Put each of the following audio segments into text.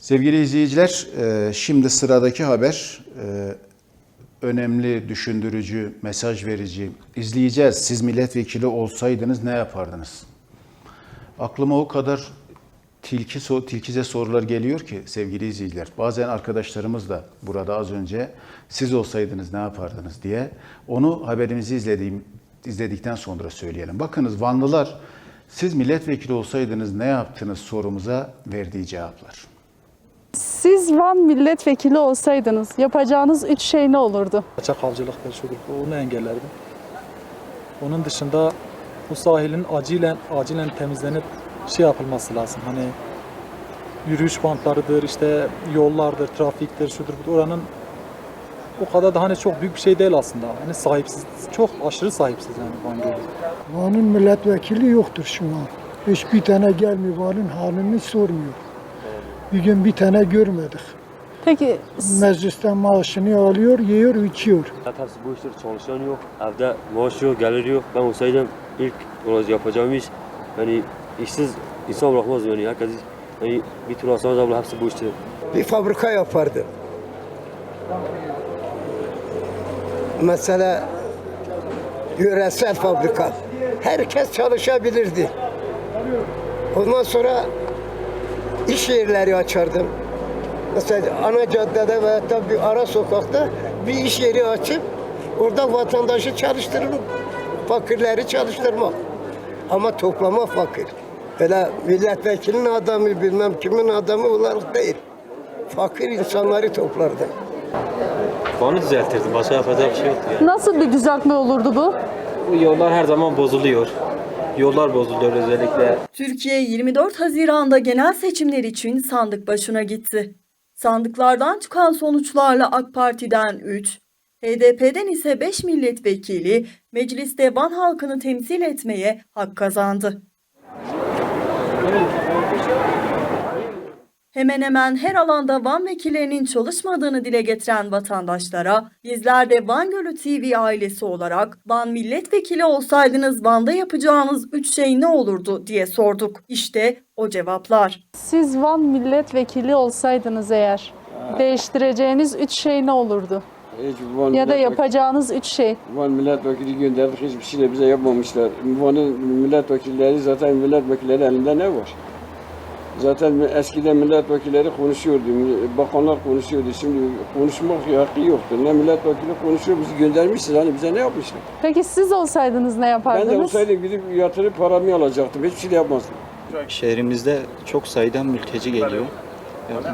Sevgili izleyiciler, e, şimdi sıradaki haber e, önemli, düşündürücü, mesaj verici. İzleyeceğiz. Siz milletvekili olsaydınız ne yapardınız? Aklıma o kadar tilki tilkize sorular geliyor ki sevgili izleyiciler. Bazen arkadaşlarımız da burada az önce siz olsaydınız ne yapardınız diye onu haberimizi izlediğim izledikten sonra söyleyelim. Bakınız Vanlılar siz milletvekili olsaydınız ne yaptınız sorumuza verdiği cevaplar. Siz Van milletvekili olsaydınız yapacağınız üç şey ne olurdu? Kaçak avcılıktır şudur bu, onu engellerdim. Onun dışında bu sahilin acilen acilen temizlenip şey yapılması lazım. Hani yürüyüş bantlarıdır, işte yollardır, trafiktir, şudur budur. Oranın o kadar da hani çok büyük bir şey değil aslında. Hani sahipsiz, çok aşırı sahipsiz yani Van Gölü. Van'ın milletvekili yoktur şu an. Hiçbir tane gelmiyor Van'ın halini sormuyor. Bir gün bir tane görmedik. Peki Meclisten maaşını alıyor, yiyor, içiyor. Zaten bu işte çalışan yok. Evde maaş yok, gelir yok. Ben olsaydım ilk olacak yapacağım iş yani işsiz insan bırakmaz yani herkes yani bir tur alsanız abla hepsi bu işte. bir fabrika yapardı. Mesela yöresel fabrika. Herkes çalışabilirdi. Ondan sonra iş yerleri açardım. Mesela ana caddede veya da bir ara sokakta bir iş yeri açıp orada vatandaşı çalıştırırım. Fakirleri çalıştırmak. Ama toplama fakir. Öyle milletvekilinin adamı bilmem kimin adamı olarak değil. Fakir insanları toplardı. Onu düzeltirdim. Başka yapacak bir şey yoktu yani. nasıl bir düzeltme olurdu bu? Bu yollar her zaman bozuluyor. Yollar bozuluyor özellikle. Türkiye 24 Haziran'da genel seçimler için sandık başına gitti. Sandıklardan çıkan sonuçlarla AK Parti'den 3, HDP'den ise 5 milletvekili mecliste Van halkını temsil etmeye hak kazandı. Hemen hemen her alanda Van vekillerinin çalışmadığını dile getiren vatandaşlara bizler de Van Gölü TV ailesi olarak Van milletvekili olsaydınız Van'da yapacağınız 3 şey ne olurdu diye sorduk. İşte o cevaplar. Siz Van milletvekili olsaydınız eğer değiştireceğiniz üç şey ne olurdu? Hiç Van Ya da yapacağınız üç şey. Van milletvekili gönderdik hiçbir şey de bize yapmamışlar. Van'ın milletvekilleri zaten milletvekilleri elinde ne var? Zaten eskiden milletvekilleri konuşuyordu, bakanlar konuşuyordu. Şimdi konuşmak hakkı yoktur. Ne milletvekili konuşuyor, bizi göndermişsiniz. Hani bize ne yapmışlar? Peki siz olsaydınız ne Ben de yapardınız? olsaydım gidip yatırıp paramı alacaktım. Hiçbir şey de yapmazdım. Şehrimizde çok sayıda mülteci geliyor.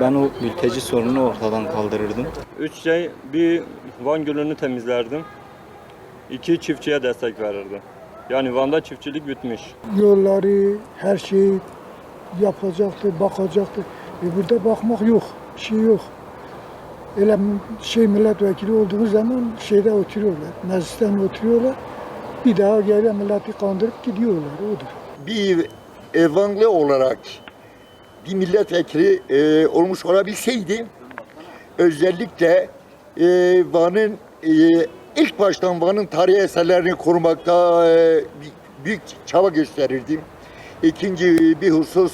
Ben o mülteci sorununu ortadan kaldırırdım. Üç şey, bir Van Gölü'nü temizlerdim. İki çiftçiye destek verirdim. Yani Van'da çiftçilik bitmiş. Yolları, her şeyi yapacaktı, bakacaktı. E burada bakmak yok, şey yok. Öyle şey milletvekili olduğu zaman şeyde oturuyorlar, meclisten oturuyorlar. Bir daha geliyor milleti kandırıp gidiyorlar, odur. bir e, Vanlı olarak bir milletvekili e, olmuş olabilseydi özellikle e, Van'ın e, ilk baştan Van'ın tarihi eserlerini korumakta e, büyük çaba gösterirdim. İkinci bir husus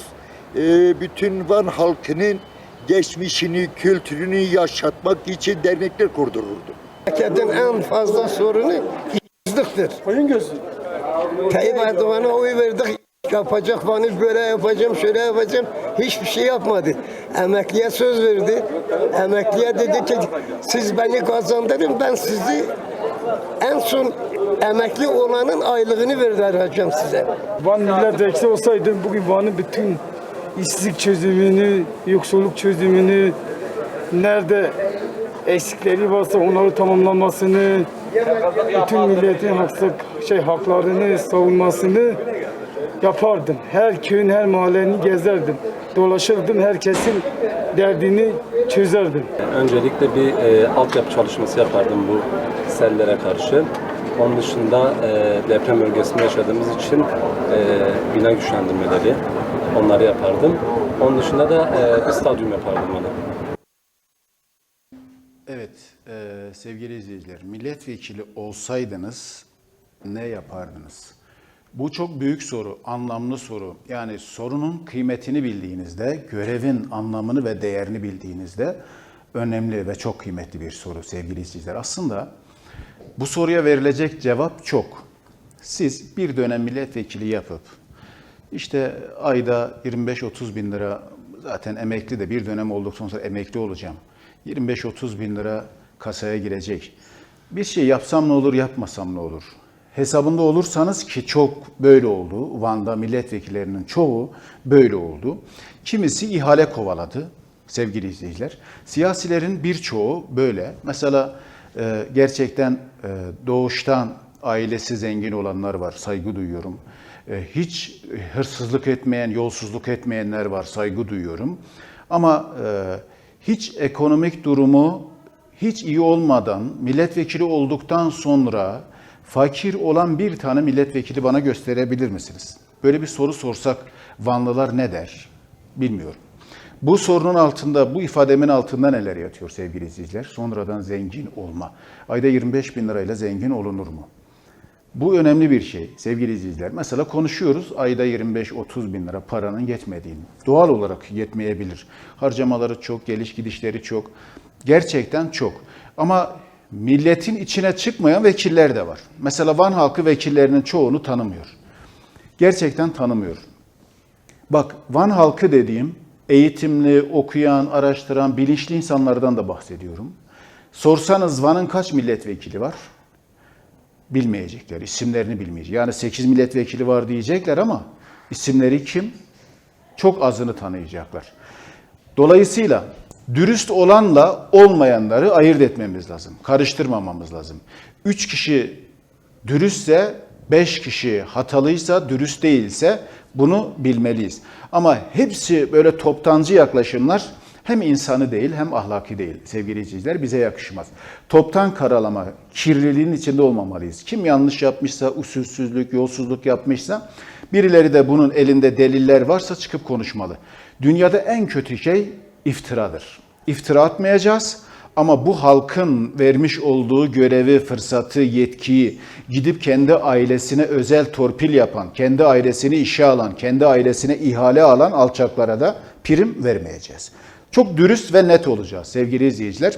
e, bütün Van halkının geçmişini, kültürünü yaşatmak için dernekler kurdururdu. Memleketin en fazla sorunu işsizliktir. Koyun gözü. Tayyip Erdoğan'a oy verdik. Yapacak bana böyle yapacağım, şöyle yapacağım. Hiçbir şey yapmadı. Emekliye söz verdi. Emekliye dedi ki siz beni kazandırın ben sizi en son emekli olanın aylığını vereceğim size. Van milletvekili olsaydım bugün Van'ın bütün işsizlik çözümünü, yoksulluk çözümünü, nerede eksikleri varsa onları tamamlamasını, bütün milletin haksızlık şey haklarını savunmasını yapardım. Her köyün, her mahallenin gezerdim. Dolaşırdım, herkesin derdini çözerdim. Öncelikle bir e, altyapı çalışması yapardım bu sellere karşı. Onun dışında e, deprem bölgesinde yaşadığımız için e, bina güçlendirmeleri onları yapardım. Onun dışında da e, stadyum yapardım bana. Evet e, sevgili izleyiciler milletvekili olsaydınız ne yapardınız? Bu çok büyük soru, anlamlı soru. Yani sorunun kıymetini bildiğinizde, görevin anlamını ve değerini bildiğinizde önemli ve çok kıymetli bir soru sevgili izleyiciler. Aslında bu soruya verilecek cevap çok. Siz bir dönem milletvekili yapıp işte ayda 25-30 bin lira zaten emekli de bir dönem olduktan sonra emekli olacağım. 25-30 bin lira kasaya girecek. Bir şey yapsam ne olur, yapmasam ne olur? Hesabında olursanız ki çok böyle oldu. Van'da milletvekillerinin çoğu böyle oldu. Kimisi ihale kovaladı sevgili izleyiciler. Siyasilerin birçoğu böyle. Mesela e, gerçekten e, doğuştan ailesi zengin olanlar var, saygı duyuyorum. E, hiç hırsızlık etmeyen, yolsuzluk etmeyenler var, saygı duyuyorum. Ama e, hiç ekonomik durumu hiç iyi olmadan, milletvekili olduktan sonra fakir olan bir tane milletvekili bana gösterebilir misiniz? Böyle bir soru sorsak Vanlılar ne der? Bilmiyorum. Bu sorunun altında, bu ifademin altında neler yatıyor sevgili izleyiciler? Sonradan zengin olma. Ayda 25 bin lirayla zengin olunur mu? Bu önemli bir şey sevgili izleyiciler. Mesela konuşuyoruz ayda 25-30 bin lira paranın yetmediğini. Doğal olarak yetmeyebilir. Harcamaları çok, geliş gidişleri çok. Gerçekten çok. Ama milletin içine çıkmayan vekiller de var. Mesela Van halkı vekillerinin çoğunu tanımıyor. Gerçekten tanımıyor. Bak Van halkı dediğim eğitimli, okuyan, araştıran, bilinçli insanlardan da bahsediyorum. Sorsanız Van'ın kaç milletvekili var? Bilmeyecekler, isimlerini bilmeyecek. Yani 8 milletvekili var diyecekler ama isimleri kim? Çok azını tanıyacaklar. Dolayısıyla dürüst olanla olmayanları ayırt etmemiz lazım. Karıştırmamamız lazım. Üç kişi dürüstse, beş kişi hatalıysa, dürüst değilse bunu bilmeliyiz. Ama hepsi böyle toptancı yaklaşımlar hem insanı değil hem ahlaki değil sevgili izleyiciler bize yakışmaz. Toptan karalama, kirliliğin içinde olmamalıyız. Kim yanlış yapmışsa, usulsüzlük, yolsuzluk yapmışsa birileri de bunun elinde deliller varsa çıkıp konuşmalı. Dünyada en kötü şey iftiradır. İftira atmayacağız ama bu halkın vermiş olduğu görevi, fırsatı, yetkiyi gidip kendi ailesine özel torpil yapan, kendi ailesini işe alan, kendi ailesine ihale alan alçaklara da prim vermeyeceğiz. Çok dürüst ve net olacağız sevgili izleyiciler.